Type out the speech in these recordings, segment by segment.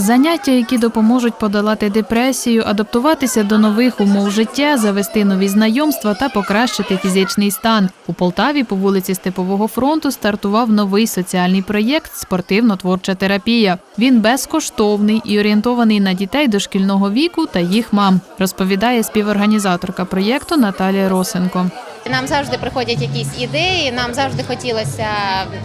Заняття, які допоможуть подолати депресію, адаптуватися до нових умов життя, завести нові знайомства та покращити фізичний стан. У Полтаві по вулиці Степового фронту стартував новий соціальний проєкт Спортивно-творча терапія. Він безкоштовний і орієнтований на дітей дошкільного віку та їх мам, розповідає співорганізаторка проєкту Наталія Росенко. Нам завжди приходять якісь ідеї. Нам завжди хотілося,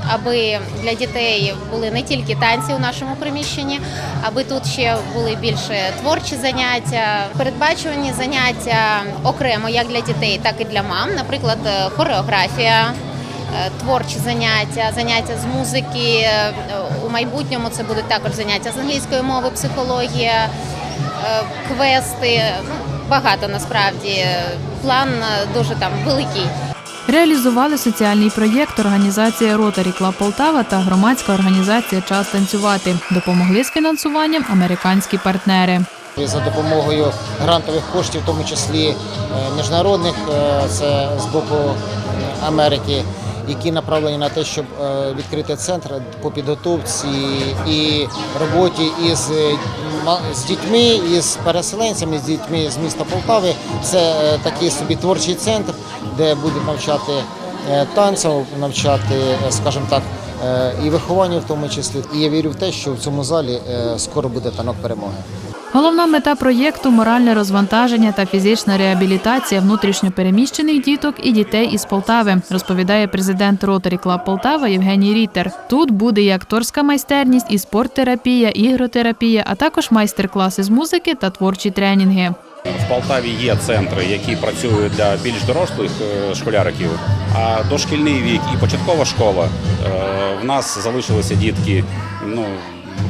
аби для дітей були не тільки танці у нашому приміщенні, аби тут ще були більше творчі заняття, передбачувані заняття окремо як для дітей, так і для мам. Наприклад, е, хореографія. е, Творчі заняття, заняття з музики Е, у майбутньому це будуть також заняття з англійської мови, психологія, квести. Багато насправді. План е, дуже там великий. Реалізували соціальний проєкт організація Rotary Club Полтава та громадська організація Час танцювати. Допомогли з фінансуванням американські партнери. За допомогою грантових коштів, в тому числі е, міжнародних, е, це з боку Америки, які направлені на те, щоб е, відкрити центр по підготовці і роботі із е, з дітьми, із переселенцями, з дітьми з міста Полтави. Це е, такий собі творчий центр, де будуть навчати танцям, навчати, скажімо так, і вихованню в тому числі. І я вірю в те, що в цьому залі скоро буде танок перемоги. Головна мета проєкту моральне розвантаження та фізична реабілітація внутрішньопереміщених діток і дітей із Полтави, розповідає президент Rotary Club Полтава Євгеній Рітер. Тут буде і акторська майстерність, і спорттерапія, ігротерапія, а також майстер-класи з музики та творчі тренінги. В Полтаві є центри, які працюють для більш дорослих е, школяриків, а дошкільний вік і початкова школа е, в нас залишилися дітки ну,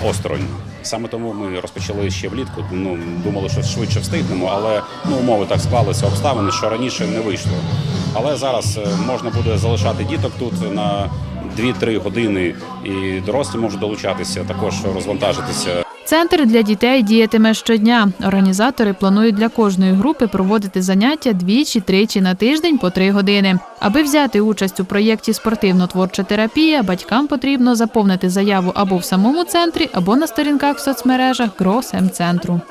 осторонь. Саме тому ми розпочали ще влітку. Ну думали, що швидше встигнемо, але ну умови так склалися обставини, що раніше не вийшло. Але зараз е, можна буде залишати діток тут на 2-3 години, і дорослі можуть долучатися, також розвантажитися. Центр для дітей діятиме щодня. Організатори планують для кожної групи проводити заняття двічі-тричі на тиждень по три години. Аби взяти участь у проєкті Спортивно-творча терапія, батькам потрібно заповнити заяву або в самому центрі, або на сторінках в соцмережах ГРОС М-центру.